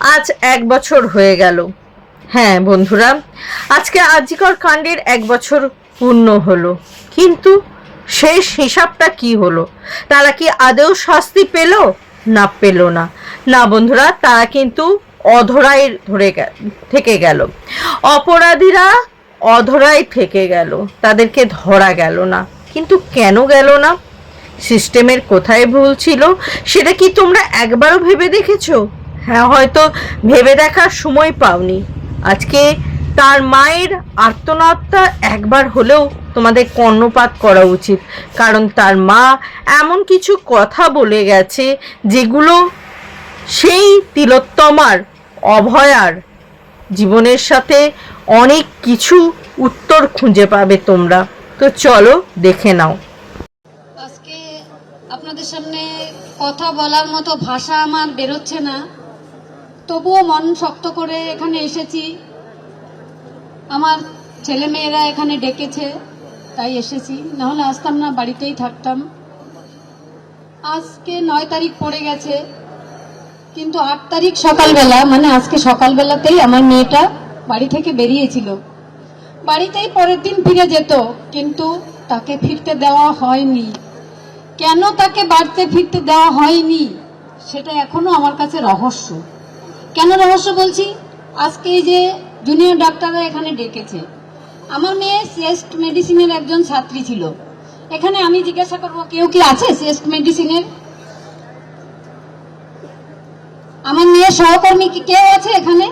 আজ এক বছর হয়ে গেল। হ্যাঁ বন্ধুরা, আজকে আজিকর কাণ্ডের এক বছর পূর্ণ হলো। কিন্তু শেষ হিসাবটা কি হলো? তারা কি আদেও শাস্তি পেল? না পেল না। না, বন্ধুরা, তারা কিন্তু অধরাই ধরে থেকে গেল। অপরাধীরা অধরাই থেকে গেল। তাদেরকে ধরা গেল না। কিন্তু কেন গেল না? সিস্টেমের কোথায় ভুল ছিল, সেটা কি তোমরা একবারও ভেবে দেখেছ? হ্যাঁ হয়তো ভেবে দেখার সময় পাওনি। আজকে তার মায়ের আর্তনাদটা একবার হলেও তোমাদের কর্ণপাত করা উচিত। কারণ তার মা এমন কিছু কথা বলে গেছে যেগুলো সেই তিলোত্তমার অভয়ার জীবনের সাথে অনেক কিছু উত্তর খুঁজে পাবে তোমরা। তো চলো, দেখে নাও। আজকে আপনাদের সামনে কথা বলার মতো ভাষা আমার বেরোচ্ছে না। তবুও মন শক্ত করে এখানে এসেছি। আমার ছেলে মেয়েরা এখানে ডেকেছে, তাই এসেছি। নাহলে আসতাম না, বাড়িতেই থাকতাম। আজকে নয় তারিখ পড়ে গেছে, কিন্তু আট তারিখ সকালবেলা মানে আজকে সকালবেলাতেই আমার মেয়েটা বাড়ি থেকে বেরিয়েছিল। বাড়িতেই পরের দিন ফিরে যেত, কিন্তু তাকে ফিরতে দেওয়া হয়নি। কেন তাকে বাড়িতে ফিরতে দেওয়া হয়নি, সেটা এখনও আমার কাছে রহস্য। কেন রহস্য বলছি? আজকে যে জুনিয়র ডাক্তাররা এখানে ডেকেছে। আমার মেয়ে শ্রেষ্ঠ মেডিসিনের একজন ছাত্রী ছিল। এখানে আমি জিজ্ঞাসা করব, কেউ কি আছে শ্রেষ্ঠ মেডিসিনের আমার মেয়ের সহকর্মী কি কেউ আছে এখানে?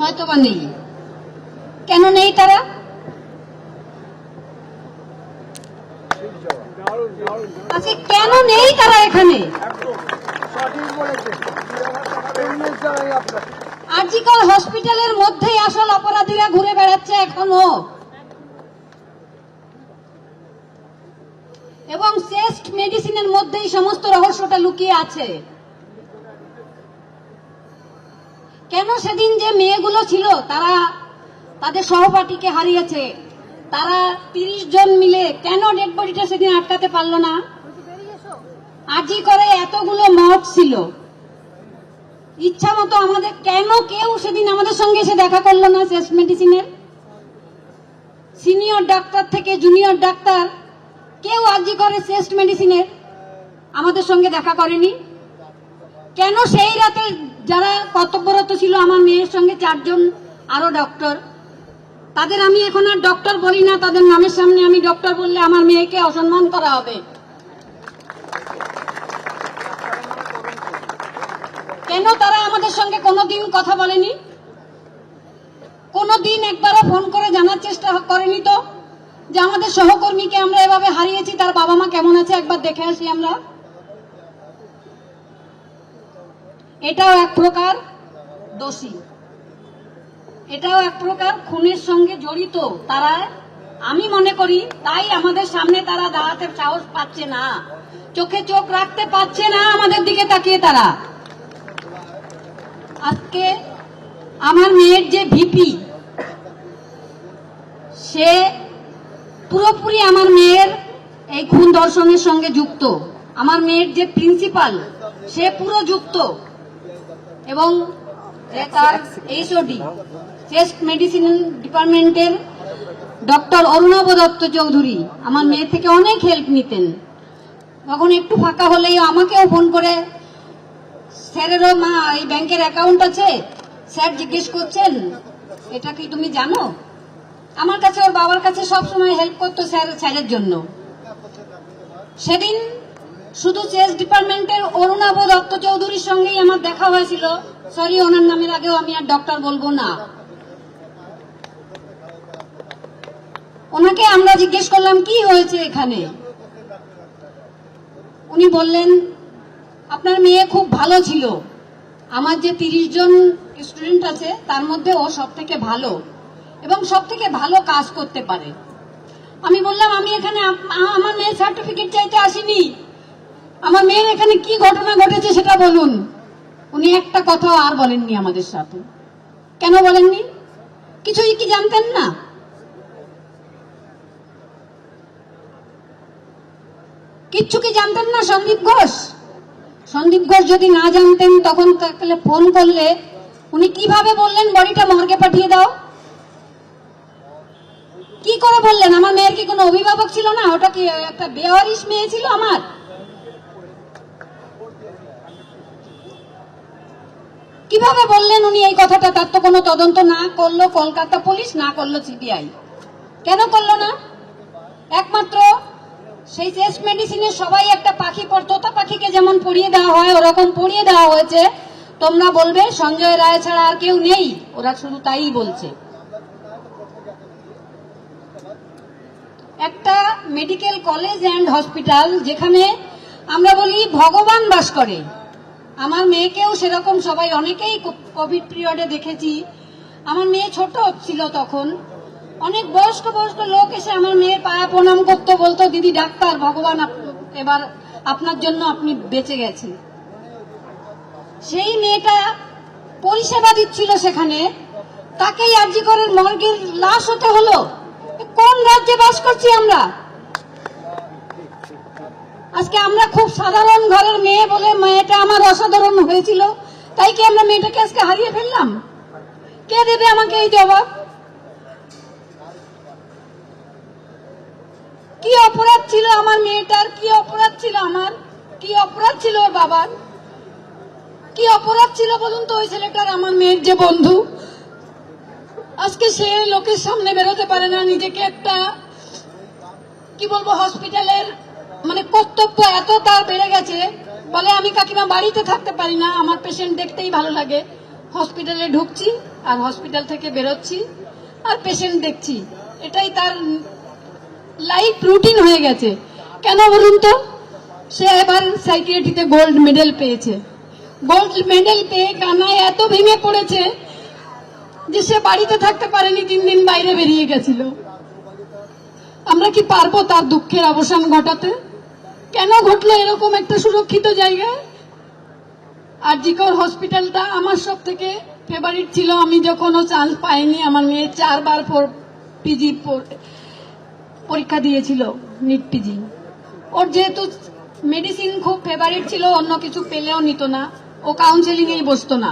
হয়তো বা নেই। কেন নেই তারা? আচ্ছা কেন নেই তারা এখানে? আর্জিকল হসপিটালের মধ্যেই আসল অপরাধীরা ঘুরে বেড়াচ্ছে এখনও। এবং শ্রেষ্ঠ মেডিসিনের মধ্যেই সমস্ত রহস্যটা লুকিয়ে আছে। কেন সেদিন যে মেয়েগুলো ছিল, তারা তাদের সহপাঠীকে হারিয়েছে? তারা তিরিশ জন মিলে কেন ডেড বডিটা সেদিন আটকাতে পারল না? আজি করে এতগুলো মঠ ছিল। ইচ্ছা মতো আমাদের কেন কেউ সেদিন আমাদের সঙ্গে এসে দেখা করল না শেষ মেডিসিনের সিনিয়র ডাক্তার থেকে জুনিয়র ডাক্তার কেউ আজি করে শ্রেষ্ঠ মেডিসিনের আমাদের সঙ্গে দেখা করেনি? কেন সেই রাতে যারা কর্তব্যরত ছিল, আমার মেয়ের সঙ্গে চারজন আরও ডক্টর তাদের আমি এখন আর ডক্টর বলি না, তাদের নামের সামনে আমি ডক্টর বললে আমার মেয়েকে অসম্মান করা হবে। কেন তারা আমাদের সঙ্গে কোনোদিন কথা বলেনি? কোনোদিন একবারও ফোন করে জানার চেষ্টা করেনি তো? যে আমাদের সহকর্মীকে আমরা এভাবে হারিয়েছি, তার বাবা মা কেমন আছে একবার দেখে আসি আমরা। এটাও এক প্রকার দোষী। এটাও এক প্রকার খুনের সঙ্গে জড়িত তারা আমি মনে করি তাই আমাদের সামনে তারা দাঁড়াতে সাহস পাচ্ছে না চোখে চোখ রাখতে পারছে না আমাদের দিকে তাকিয়ে তারা আজকে আমার মেয়ের যে ভিপি সে পুরোপুরি আমার মেয়ের এই খুন দর্শনের সঙ্গে যুক্ত আমার মেয়ের যে প্রিন্সিপাল সে পুরো যুক্ত এবং তার এইচওডি চেস্ট মেডিসিন ডিপার্টমেন্টের ডক্টর অরুণাভ দত্ত চৌধুরী আমার মেয়ে থেকে অনেক হেল্প নিতেন। তখন একটু ফাঁকা হলেই আমাকেও ফোন করে, স্যারেরও মা, এই ব্যাংকের অ্যাকাউন্ট আছে? স্যার জিজ্ঞেস করছেন, এটা কি তুমি জানো? আমার কাছে ওর বাবার কাছে সব সময় হেল্প করতো স্যার, স্যারের জন্য। সেদিন শুধু চেস ডিপার্টমেন্টের অরুণাভ দত্ত চৌধুরীর সঙ্গেই আমার দেখা হয়েছিল। সরি ওনার নামের আগেও আমি আর ডক্টর বলব না। ওনাকে আমরা জিজ্ঞেস করলাম, কি হয়েছে এখানে? উনি বললেন, আপনার মেয়ে খুব ভালো ছিল। আমার যে তিরিশ জন স্টুডেন্ট আছে, তার মধ্যে ও সব থেকে ভালো এবং সব থেকে ভালো কাজ করতে পারে। আমি বললাম, আমি এখানে আমার মেয়ের সার্টিফিকেট চাইতে আসিনি। আমার মেয়ের এখানে কি ঘটনা ঘটেছে সেটা বলুন। উনি একটা কথাও আর বলেননি আমাদের সাথে। কেন বলেননি? কিছুই কি জানতেন না? কিচ্ছু কি জানতেন না সন্দীপ ঘোষ? সন্দীপ ঘোষ যদি না জানতেন, তখন তাহলে ফোন করলে উনি কীভাবে বললেন, বডিটা মর্গে পাঠিয়ে দাও? কি করে বললেন? আমার মেয়ের কি কোনো অভিভাবক ছিল না? ওটা কি একটা বেওয়ারিশ মেয়ে ছিল আমার? কীভাবে বললেন উনি এই কথাটা? তার তো কোনো তদন্ত না করল কলকাতা পুলিশ, না করল সিবিআই। কেন করল না? একমাত্র সেই টেস্ট মেডিসিনে সবাই একটা পাখি তোতা পাখিকে যেমন পড়িয়ে দেওয়া হয়, ওরকম পড়িয়ে দেওয়া হয়েছে। তোমরা বলবে, সঞ্জয় রায় ছাড়া আর কেউ নেই। ওরা শুধু তাই বলছে। একটা মেডিকেল কলেজ অ্যান্ড হসপিটাল যেখানে আমরা বলি ভগবান বাস করে। আমার মেয়েকেও সেরকম সবাই অনেকেই কোভিড পিরিয়ডে দেখেছি। আমার মেয়ে ছোট ছিল তখন। অনেক বয়স্ক বয়স্ক লোক এসে আমার মেয়ের পায়া প্রণাম করতো, বলতো, দিদি, ডাক্তার, ভগবান এবার আপনার জন্য আপনি বেঁচে গেছেন। সেই মেয়েটা পরিষেবা দিচ্ছিল সেখানে। তাকেই আর্জি করে মর্গের লাশ হতে হলো। কোন রাজ্যে বাস করছি আমরা? আজকে আমরা খুব সাধারণ ঘরের মেয়ে বলে মেয়েটা আমার অসাধারণ হয়েছিল। তাই কি আমরা মেয়েটাকে আজকে হারিয়ে ফেললাম? কে দেবে আমাকে এই জবাব? কি অপরাধ ছিল আমার মেয়েটার? কি অপরাধ ছিল আমার? কি অপরাধ ছিল ওর বাবার? কি অপরাধ ছিল বলুন তো ওই ছেলেটার, আমার মেয়ের যে বন্ধু? আজকে সে লোকের সামনে বেরোতে পারে না, নিজেকে একটা, কি বলব হসপিটালের মানে কর্তব্য এত তার বেড়ে গেছে। বলে আমি কাকিমা বাড়িতে থাকতে পারি না, আমার পেশেন্ট দেখতেই ভালো লাগে। হসপিটালে ঢুকছি আর হসপিটাল থেকে বেরোচ্ছি আর পেশেন্ট দেখছি। এটাই তার লাইফ রুটিন হয়ে গেছে। কেন বলুন তো? সে এবার সাইকিয়াট্রিতে গোল্ড মেডেল পেয়েছে। গোল্ড মেডেল পেয়ে কানায় এত ভেঙে পড়েছে যে সে বাড়িতে থাকতে পারেনি, তিন দিন বাইরে বেরিয়ে গেছিল। আমরা কি পারব তার দুঃখের অবসান ঘটাতে? কেন ঘটলো এরকম একটা সুরক্ষিত জায়গায়? আর জিকর হসপিটালটা আমার সব থেকে ফেভারিট ছিল। আমি যখন ও চান্স পাইনি, আমার মেয়ে চারবার পিজি পরীক্ষা দিয়েছিল নিট পিজি ওর যেহেতু মেডিসিন খুব ফেভারিট ছিল, অন্য কিছু পেলেও নিত না। ও কাউন্সেলিং এই বসতো না।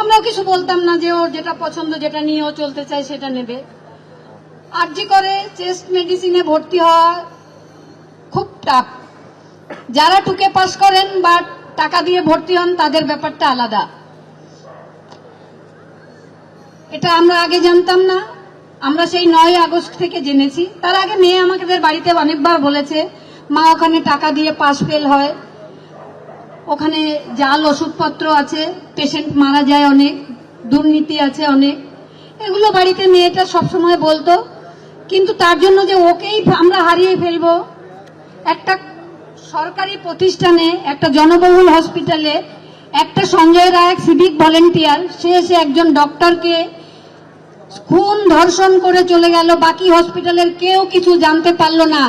আমরাও কিছু বলতাম না যে ওর যেটা পছন্দ, যেটা নিয়ে ও চলতে চায় সেটা নেবে। আর আরজি করে চেস্ট মেডিসিনে ভর্তি হওয়া খুব টাফ যারা টুকে পাস করেন বা টাকা দিয়ে ভর্তি হন, তাদের ব্যাপারটা আলাদা। এটা আমরা আগে জানতাম না। আমরা সেই নয় আগস্ট থেকে জেনেছি। তার আগে মেয়ে আমাদের বাড়িতে অনেকবার বলেছে, মা, ওখানে টাকা দিয়ে পাস ফেল হয়। ওখানে জাল, ওষুধপত্র আছে, পেশেন্ট মারা যায় অনেক, দুর্নীতি আছে অনেক। এগুলো বাড়িতে মেয়েটা সবসময় বলতো। কিন্তু তার জন্য যে ওকেই আমরা হারিয়ে ফেলব, একটা সরকারি প্রতিষ্ঠানে, একটা জনবহুল হসপিটালে, একটা সঞ্জয় রায় সিভিক ভলেন্টিয়ার, সে এসে একজন ডক্টরকে খুন ধর্ষণ করে চলে গেল, বাকি হসপিটালের কেউ কিছু জানতে পারল না।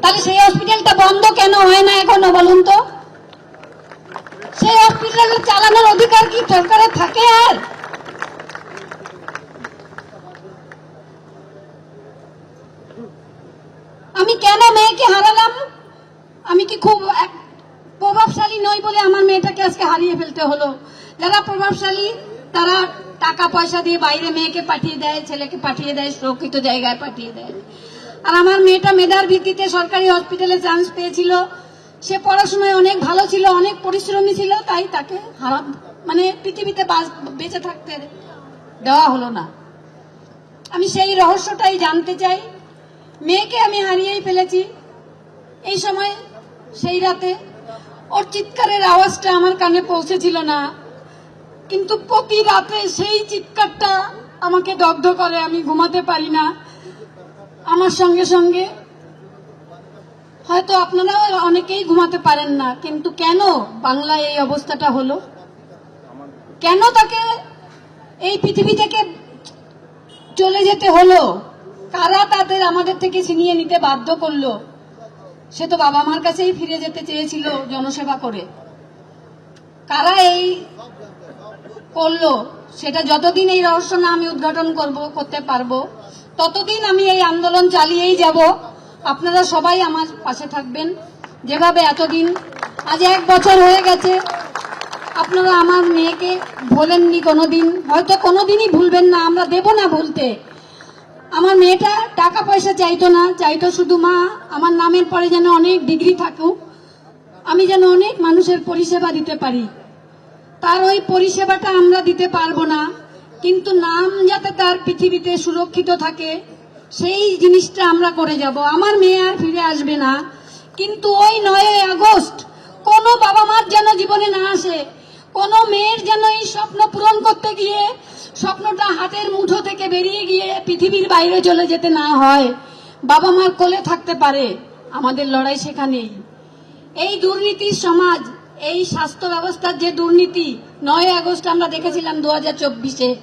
তাহলে সেই হসপিটালটা বন্ধ কেন? হয় না এখনও বলুন তো। সেই হসপিটাল চালানোর অধিকার কি সরকারের থাকে আর? আমি কেন মেয়েকে হারালাম? আমি কি খুব প্রভাবশালী নই বলে আমার মেয়েটাকে আজকে হারিয়ে ফেলতে হলো। যারা প্রভাবশালী তারা টাকা পয়সা দিয়ে বাইরে মেয়েকে পাঠিয়ে দেয়, ছেলেকে পাঠিয়ে দেয়, সুরক্ষিত জায়গায় পাঠিয়ে দেয়। আর আমার মেয়েটা মেধার ভিত্তিতে সরকারি হসপিটালে চান্স পেয়েছিল। সে পড়াশোনায় অনেক ভালো ছিল, অনেক পরিশ্রমী ছিল, তাই তাকে হারা মানে পৃথিবীতে বাঁচ- থাকতে দেওয়া হলো না। আমি সেই রহস্যটাই জানতে চাই। মেয়েকে আমি হারিয়েই ফেলেছি। এই সময়, সেই রাতে ওর চিৎকারের আওয়াজটা আমার কানে পৌঁছেছিল না। কিন্তু প্রতি রাতে সেই চিৎকারটা আমাকে দগ্ধ করে, আমি ঘুমাতে পারি না। আমার সঙ্গে সঙ্গে হয়তো আপনারাও অনেকেই ঘুমাতে পারেন না, কিন্তু কেন বাংলায় এই অবস্থাটা হলো? কেন তাকে এই পৃথিবী থেকে চলে যেতে হলো? কারা তাদের আমাদের থেকে ছিনিয়ে নিতে বাধ্য করল? সে তো বাবা মার কাছেই ফিরে যেতে চেয়েছিল জনসেবা করে। কারা এই করল, সেটা যতদিন এই রহস্য না আমি উদ্ঘাটন করব, করতে পারব, ততদিন আমি এই আন্দোলন চালিয়েই যাব। আপনারা সবাই আমার পাশে থাকবেন। যেভাবে এতদিন, আজ এক বছর হয়ে গেছে, আপনারা আমার মেয়েকে ভোলেননি কোনোদিন, হয়তো কোনোদিনই ভুলবেন না, আমরা দেব না ভুলতে। আমার মেয়েটা টাকা পয়সা চাইতো না, চাইতো শুধু মা, আমার নামের পরে যেন অনেক ডিগ্রি থাকুক, আমি যেন অনেক মানুষের পরিষেবা দিতে পারি। তার ওই পরিষেবাটা আমরা দিতে পারব না। কিন্তু নাম যাতে তার পৃথিবীতে সুরক্ষিত থাকে, সেই জিনিসটা আমরা করে যাব। আমার মেয়ে আর ফিরে আসবে না। কিন্তু ওই নয় আগস্ট, কোনো বাবা মার যেন জীবনে না আসে, কোনো মেয়ের যেন এই স্বপ্ন পূরণ করতে গিয়ে, স্বপ্নটা হাতের মুঠো থেকে বেরিয়ে গিয়ে পৃথিবীর বাইরে চলে যেতে না হয় বাবা মার কোলে থাকতে পারে। আমাদের লড়াই সেখানেই। এই দুর্নীতির সমাজ এই স্বাস্থ্য ব্যবস্থার যে দুর্নীতি, নয় আগস্ট আমরা দেখেছিলাম দু হাজার চব্বিশে,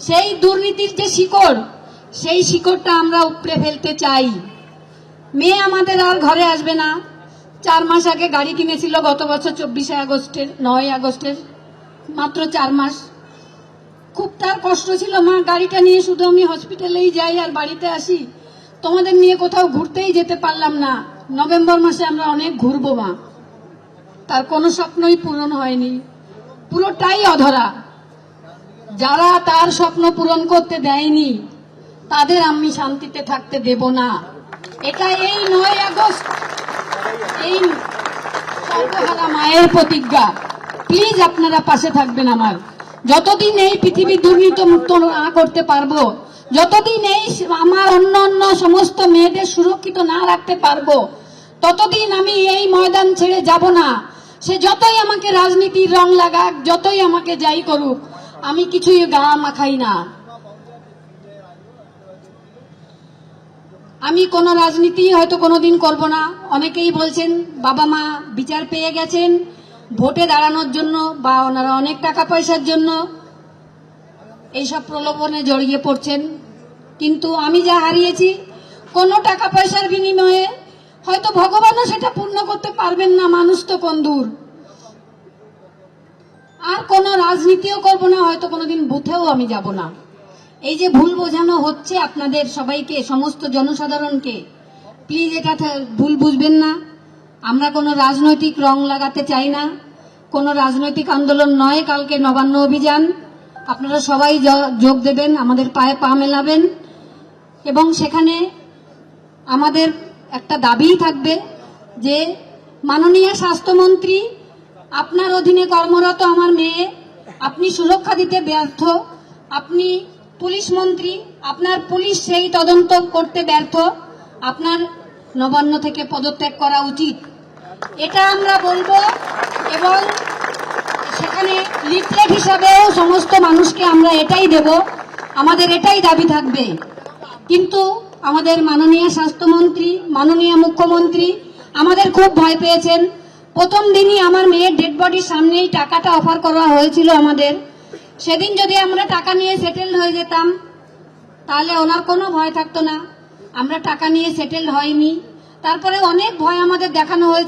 সেই দুর্নীতির যে শিকড়, সেই শিকড়টা আমরা উপড়ে ফেলতে চাই। মেয়ে আমাদের আর ঘরে আসবে না। চার মাস আগে গাড়ি কিনেছিল গত বছর চব্বিশে আগস্টের, নয় আগস্টের, মাত্র চার মাস। খুব তার কষ্ট ছিল, মা, গাড়িটা নিয়ে শুধু আমি হসপিটালেই যাই আর বাড়িতে আসি। তোমাদের নিয়ে কোথাও ঘুরতেই যেতে পারলাম না। নভেম্বর মাসে আমরা অনেক ঘুরবো, মা। তার কোনো স্বপ্নই পূরণ হয়নি। পুরোটাই অধরা। যারা তার স্বপ্ন পূরণ করতে দেয়নি, তাদের আমি শান্তিতে থাকতে দেব না। এটা এই নয় আগস্ট। এই সর্বহারা মায়ের প্রতিজ্ঞা। প্লিজ আপনারা পাশে থাকবেন আমার। যতদিন এই পৃথিবী দুর্নীতি মুক্ত না করতে পারব, যতদিন এই আমার অন্য অন্য সমস্ত মেয়েদের সুরক্ষিত না রাখতে পারব, ততদিন আমি এই ময়দান ছেড়ে যাব না। সে যতই আমাকে রাজনীতির রং লাগাক, যতই আমাকে যাই করুক, আমি কিছুই গা মাখাই না। আমি কোনো রাজনীতি হয়তো কোনোদিন করব না। অনেকেই বলছেন, বাবা মা বিচার পেয়ে গেছেন, ভোটে দাঁড়ানোর জন্য বা ওনারা অনেক টাকা পয়সার জন্য এইসব প্রলোভনে জড়িয়ে পড়ছেন। কিন্তু আমি যা হারিয়েছি, কোনো টাকা পয়সার বিনিময়ে হয়তো ভগবানও সেটা পূর্ণ করতে পারবেন না, মানুষ তো কোন দূর আর কোনো রাজনীতিও করব না, হয়তো কোনোদিন বুথেও আমি যাব না। এই যে ভুল বোঝানো হচ্ছে আপনাদের সবাইকে, সমস্ত জনসাধারণকে প্লিজ এটা ভুল বুঝবেন না। আমরা কোনো রাজনৈতিক রং লাগাতে চাই না। কোনো রাজনৈতিক আন্দোলন নয়, কালকে নবান্ন অভিযান। আপনারা সবাই যোগ দেবেন, আমাদের পায়ে পা মেলাবেন। এবং সেখানে আমাদের একটা দাবিই থাকবে যে মাননীয় স্বাস্থ্যমন্ত্রী, আপনার অধীনে কর্মরত আমার মেয়ে, আপনি সুরক্ষা দিতে ব্যর্থ, আপনি পুলিশ মন্ত্রী, আপনার পুলিশ সেই তদন্ত করতে ব্যর্থ, আপনার নবান্ন থেকে পদত্যাগ করা উচিত। এটা আমরা বলব এবং সেখানে লিফলেট হিসাবেও সমস্ত মানুষকে আমরা এটাই দেব। আমাদের এটাই দাবি থাকবে। কিন্তু আমাদের মাননীয় স্বাস্থ্যমন্ত্রী, মাননীয় মুখ্যমন্ত্রী, আমাদের খুব ভয় পেয়েছেন। প্রথম দিনই আমার মেয়ের ডেড বডির সামনেই টাকাটা অফার করা হয়েছিল আমাদের। সেদিন যদি আমরা টাকা নিয়ে সেটেল হয়ে যেতাম, তাহলে ওনার কোনো ভয় থাকতো না। আমরা টাকা নিয়ে সেটেল হয়নি। তারপরে অনেক ভয় আমাদের দেখানো হয়েছে।